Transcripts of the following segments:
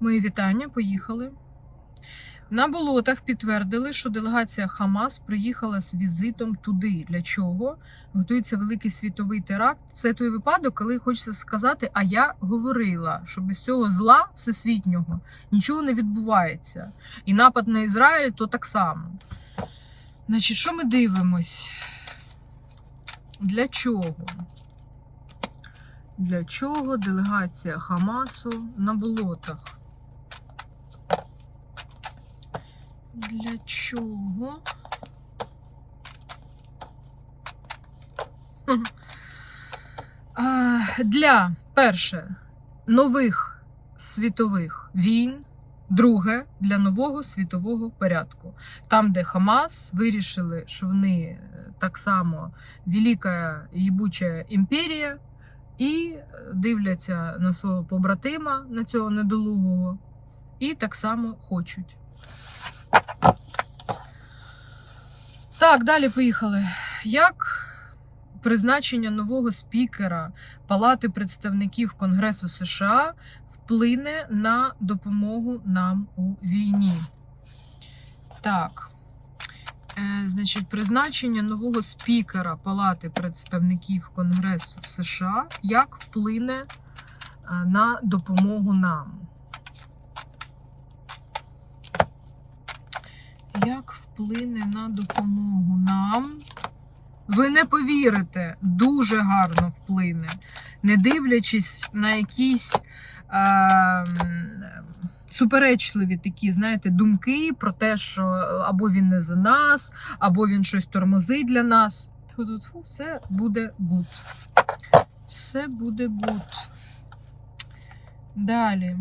Мої вітання, поїхали. На болотах підтвердили, що делегація Хамас приїхала з візитом туди. Для чого? Готується великий світовий теракт. Це той випадок, коли хочеться сказати, а я говорила, що без цього зла всесвітнього нічого не відбувається. І напад на Ізраїль то так само. Значить, що ми дивимось? Для чого? Для чого делегація Хамасу на болотах? Для чого? Для перше нових світових війн. Друге для нового світового порядку. Там, де Хамас вирішили, що вони е, так само велика їбуча імперія, і е, дивляться на свого побратима, на цього недолугого, і так само хочуть. Так, далі поїхали. Як призначення нового спікера Палати представників Конгресу США вплине на допомогу нам у війні? Так. Е, Значить, призначення нового спікера Палати представників Конгресу США як вплине е, на допомогу нам? Як вплине на допомогу нам? Ви не повірите, дуже гарно вплине, не дивлячись на якісь е, суперечливі такі, знаєте, думки про те, що або він не за нас, або він щось тормозить для нас. Тьфу-тьфу-тьфу, Все буде гуд. Все буде гуд. Далі.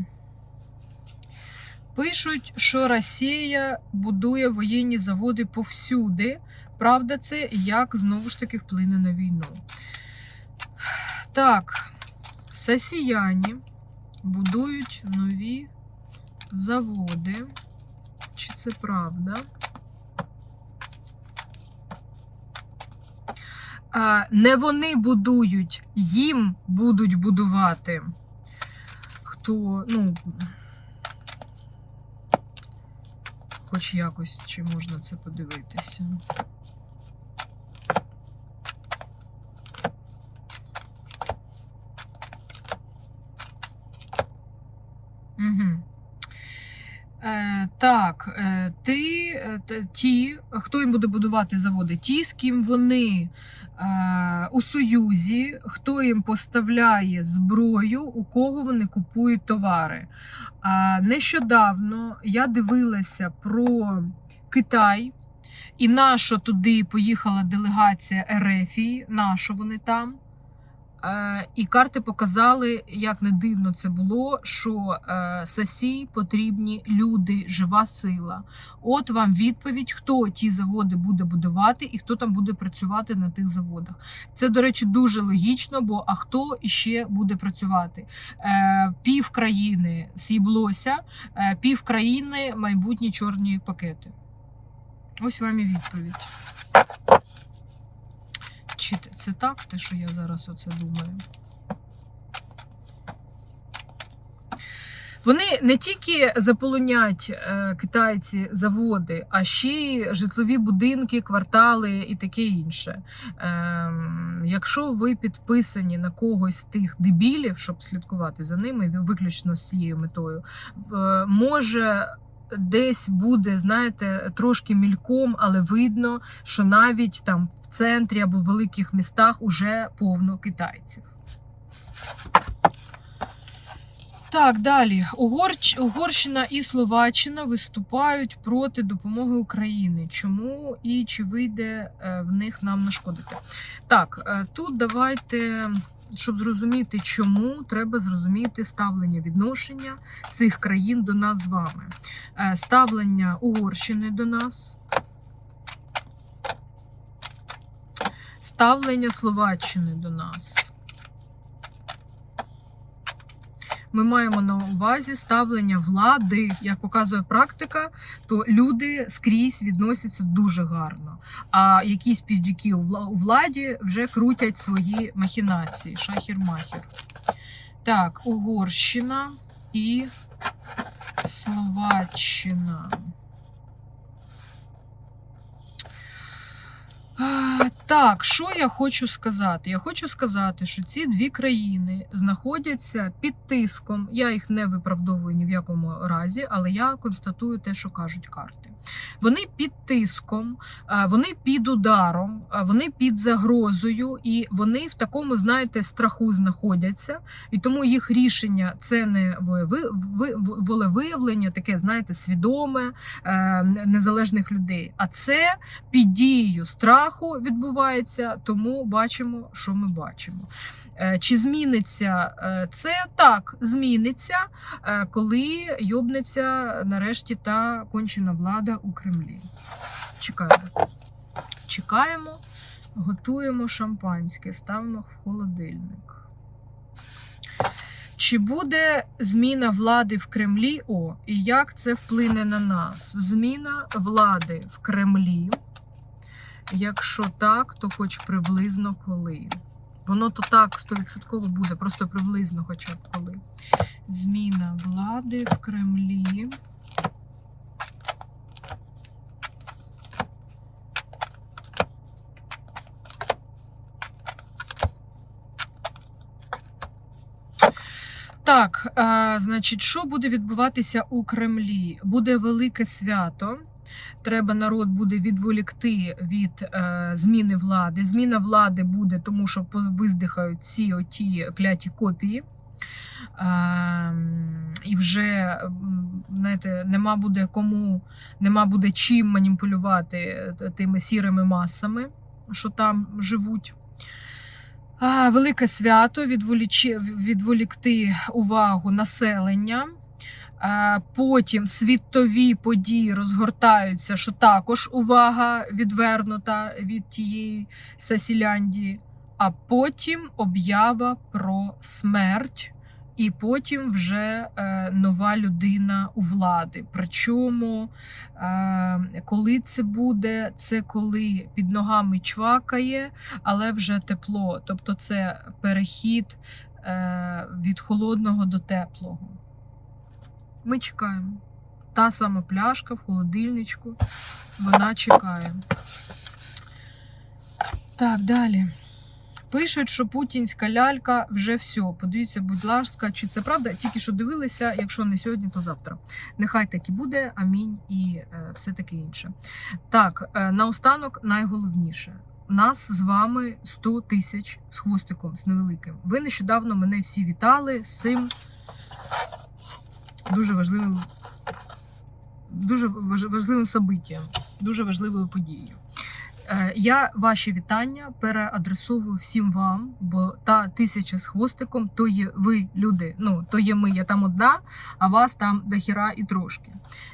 Пишуть, що Росія будує воєнні заводи повсюди. Правда, це як знову ж таки вплине на війну. Так, сесіяні будують нові заводи. Чи це правда? Не вони будують, їм будуть будувати. Хто, ну, хоч якось чи можна це подивитися. Угу. Е, так, е, ти, е, ті, хто їм буде будувати заводи? Ті, з ким вони е, у Союзі, хто їм поставляє зброю, у кого вони купують товари. Нещодавно я дивилася про Китай, і наша туди поїхала делегація Ерефії, наша вони там. Е, І карти показали, як не дивно це було, що е, Сасі потрібні люди, жива сила. От вам відповідь, хто ті заводи буде будувати і хто там буде працювати на тих заводах. Це, до речі, дуже логічно, бо а хто іще буде працювати? Е, Пів країни сіблося, пів країни майбутні чорні пакети. Ось вам і відповідь. Чи це так, те, що я зараз оце думаю? Вони не тільки заполонять е, китайці заводи, а ще й житлові будинки, квартали і таке інше. Ем, якщо ви підписані на когось тих дебілів, щоб слідкувати за ними, виключно з цією метою, може. Десь буде, знаєте, трошки мільком, але видно, що навіть там в центрі або в великих містах уже повно китайців. Так, далі. Угорч... Угорщина і Словаччина виступають проти допомоги Україні. Чому і чи вийде е, в них нам нашкодити? Так, е, тут давайте, щоб зрозуміти, чому, треба зрозуміти ставлення відношення цих країн до нас з вами. Е, Ставлення Угорщини до нас. Ставлення Словаччини до нас. Ми маємо на увазі ставлення влади. Як показує практика, то люди скрізь відносяться дуже гарно. А якісь піздюки у владі вже крутять свої махінації. Шахір-махір. Так, Угорщина і Словаччина. Так, що я хочу сказати? Я хочу сказати, що ці дві країни знаходяться під тиском. Я їх не виправдовую ні в якому разі, але я констатую те, що кажуть карти. Вони під тиском, вони під ударом, вони під загрозою, і вони в такому, знаєте, страху знаходяться. І тому їх рішення це не ви- ви- волевиявлення, таке, знаєте, свідоме е, незалежних людей. А це під дією страху відбувається, тому бачимо, що ми бачимо. Е, Чи зміниться е, це? Так, зміниться, е, коли йобнеться нарешті та кончена влада у Кремлі. Чекаємо. Чекаємо, готуємо шампанське, ставимо в холодильник. Чи буде зміна влади в Кремлі? О, і як це вплине на нас? Зміна влади в Кремлі. Якщо так, то хоч приблизно коли. Воно то так 100% буде, просто приблизно хоча б коли. Зміна влади в Кремлі. Так, е, значить, що буде відбуватися у Кремлі? Буде велике свято. Треба народ буде відволікти від е, зміни влади. Зміна влади буде, тому що виздихають ці оті кляті копії. Е, і вже знаєте, нема буде кому, нема буде чим маніпулювати тими сірими масами, що там живуть. Велике свято відволікти увагу населення. Потім світові події розгортаються, що також увага відвернута від тієї Сасіляндії, а потім об'ява про смерть, і потім вже е, нова людина у влади. Причому, е, коли це буде, це коли під ногами чвакає, але вже тепло. Тобто це перехід е, від холодного до теплого. Ми чекаємо. Та сама пляшка в холодильничку. Вона чекає. Так, далі. Пишуть, що путінська лялька вже все. Подивіться, будь ласка, чи це правда? Тільки що дивилися, якщо не сьогодні, то завтра. Нехай так і буде, амінь і е, все таке інше. Так, е, наостанок найголовніше. Нас з вами 100 тисяч з хвостиком, з невеликим. Ви нещодавно мене всі вітали з цим дуже важливим, дуже важливим собиттям, дуже важливою подією. Е, Я ваші вітання переадресовую всім вам, бо та тисяча з хвостиком то є ви, люди. Ну, то є ми, я там одна, а вас там дохіра і трошки.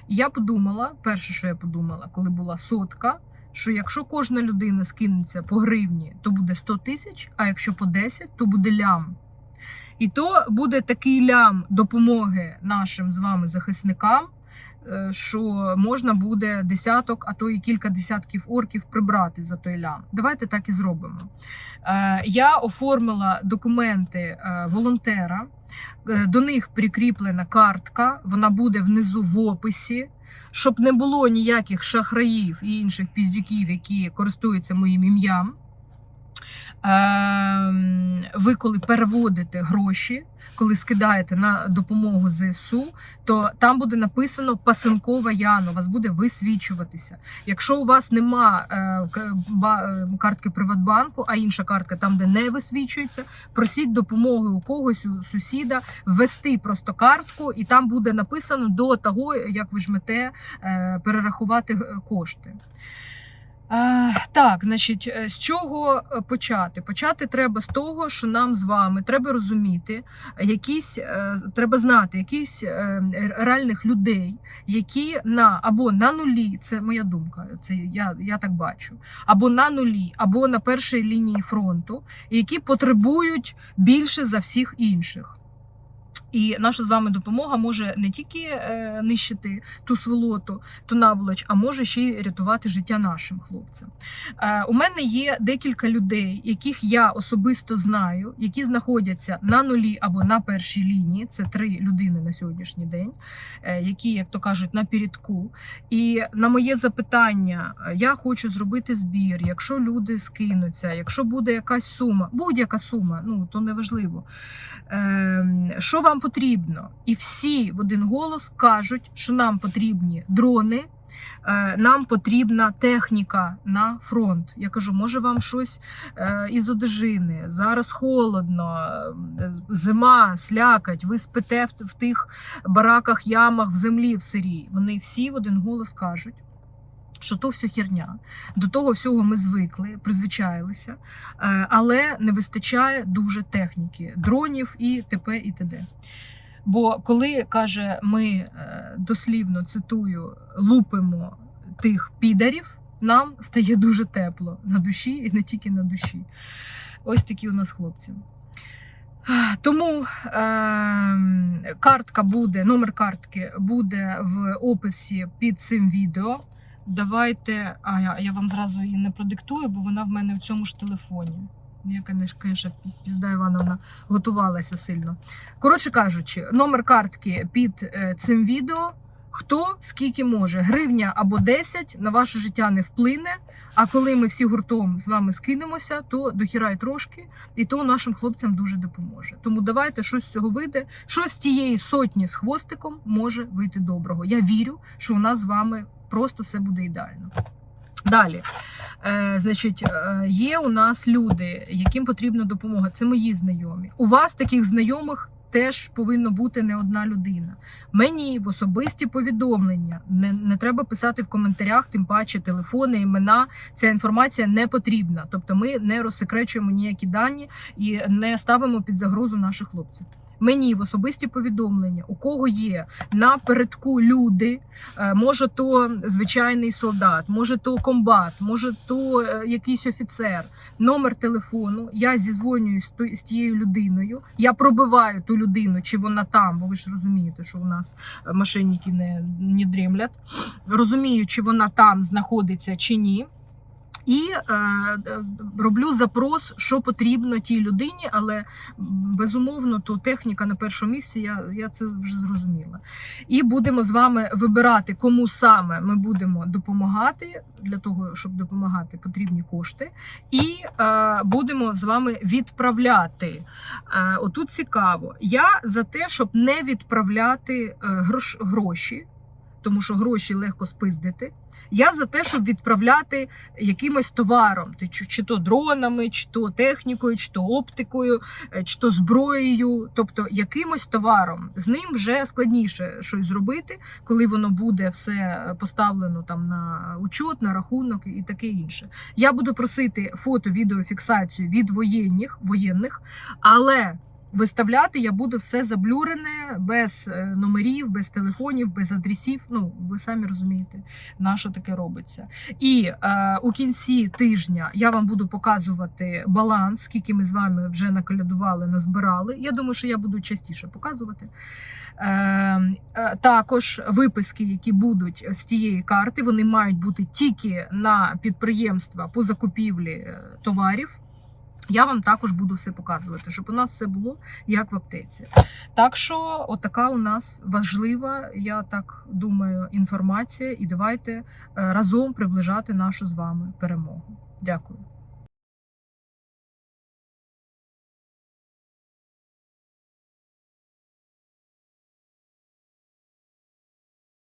Я подумала, перше, що я подумала, коли була сотка, що якщо кожна людина скинеться по гривні, то буде 100 тисяч, а якщо по 10, то буде лям. І то буде такий лям допомоги нашим з вами захисникам, е, що можна буде десяток, а то і кілька десятків орків прибрати за той лям. Давайте так і зробимо. Е, Я оформила документи е, волонтера, до них прикріплена картка, вона буде внизу в описі. Щоб не було ніяких шахраїв і інших піздюків, які користуються моїм ім'ям. Ем, Ви коли переводите гроші, коли скидаєте на допомогу ЗСУ, то там буде написано Пасенкова Яна, у вас буде висвічуватися. Якщо у вас нема е, е, картки Приватбанку, а інша картка там, де не висвічується, просіть допомоги у когось, у сусіда, ввести просто картку, і там буде написано до того, як ви жмете е, перерахувати кошти. Е, Так, значить, е, з чого е, почати? Почати треба з того, що нам з вами треба розуміти, якісь треба знати якісь реальних людей, які на або на нулі, це моя думка, це я, я так бачу, або на нулі, або на першій лінії фронту, які потребують більше за всіх інших. І наша з вами допомога може не тільки е, нищити ту сволоту, ту наволоч, а може ще й рятувати життя нашим хлопцям. Е, у мене є декілька людей, яких я особисто знаю, які знаходяться на нулі або на першій лінії. Це три людини на сьогоднішній день, е, які, як то кажуть, на передку. І на моє запитання, я хочу зробити збір. Якщо люди скинуться, якщо буде якась сума, будь-яка сума, ну то не важливо. Е, що вам потрібно? І всі в один голос кажуть, що нам потрібні дрони. е, Нам потрібна техніка на фронт. Я кажу, може вам щось е, із одежини. Зараз холодно, е, зима, слякать. Ви спите в, тих бараках, ямах, в землі в сирій. Вони всі в один голос кажуть. Що то все херня. До того всього ми звикли, призвичаїлися, е, але не вистачає дуже техніки, дронів і т.п. і т.д. Бо коли каже, ми е, дослівно цитую, лупимо тих підарів, нам стає дуже тепло на душі і не тільки на душі. Ось такі у нас хлопці. Тому е, картка буде, номер картки буде в описі під цим відео. Давайте, а я, я вам зразу її не продиктую, бо вона в мене в цьому ж телефоні. Я, звісно, пізда Івановна готувалася сильно. Коротше кажучи, номер картки під е, цим відео. Хто скільки може, гривня або 10 на ваше життя не вплине. А коли ми всі гуртом з вами скинемося, то дохіра й трошки, і то нашим хлопцям дуже допоможе. Тому давайте щось з цього вийде. Що з тієї сотні з хвостиком може вийти доброго. Я вірю, що у нас з вами просто все буде ідеально. Далі, е, значить, е, є у нас люди, яким потрібна допомога. Це мої знайомі. У вас таких знайомих теж повинно бути не одна людина. Мені в особисті повідомлення не, не треба писати в коментарях, тим паче телефони, імена. Ця інформація не потрібна. Тобто, ми не розсекречуємо ніякі дані і не ставимо під загрозу наших хлопців. Мені в особисті повідомлення, у кого є на передку люди, е, може то звичайний солдат, може то комбат, може то е, якийсь офіцер, номер телефону. Я зізвонююсь з тією людиною. Я пробиваю ту людину, чи вона там, бо ви ж розумієте, що у нас е, мошенники не, не дрімлять. Розумію, чи вона там знаходиться чи ні. І е, е, роблю запрос, що потрібно тій людині, але безумовно, то техніка на першому місці. Я, я це вже зрозуміла. І будемо з вами вибирати, кому саме ми будемо допомагати. Для того, щоб допомагати, потрібні кошти. І е, будемо з вами відправляти. Е, отут цікаво. Я за те, щоб не відправляти е, грош, гроші, тому що гроші легко спиздити. Я за те, щоб відправляти якимось товаром, чи, то дронами, чи то технікою, чи то оптикою, е, чи то зброєю, тобто якимось товаром. З ним вже складніше щось зробити, коли воно буде все поставлено там на учет, на рахунок і таке інше. Я буду просити фото, відеофіксацію від воєнних, воєнних, але Виставляти я буду все заблюрене, без е, номерів, без телефонів, без адресів. Ну, ви самі розумієте, на що таке робиться. І е, у кінці тижня я вам буду показувати баланс, скільки ми з вами вже наколядували, назбирали. Я думаю, що я буду частіше показувати. Е, е, також виписки, які будуть з тієї карти, вони мають бути тільки на підприємства по закупівлі е, товарів. Я вам також буду все показувати, щоб у нас все було як в аптеці. Так що, отака у нас важлива, я так думаю, інформація, і давайте е, разом приближати нашу з вами перемогу. Дякую.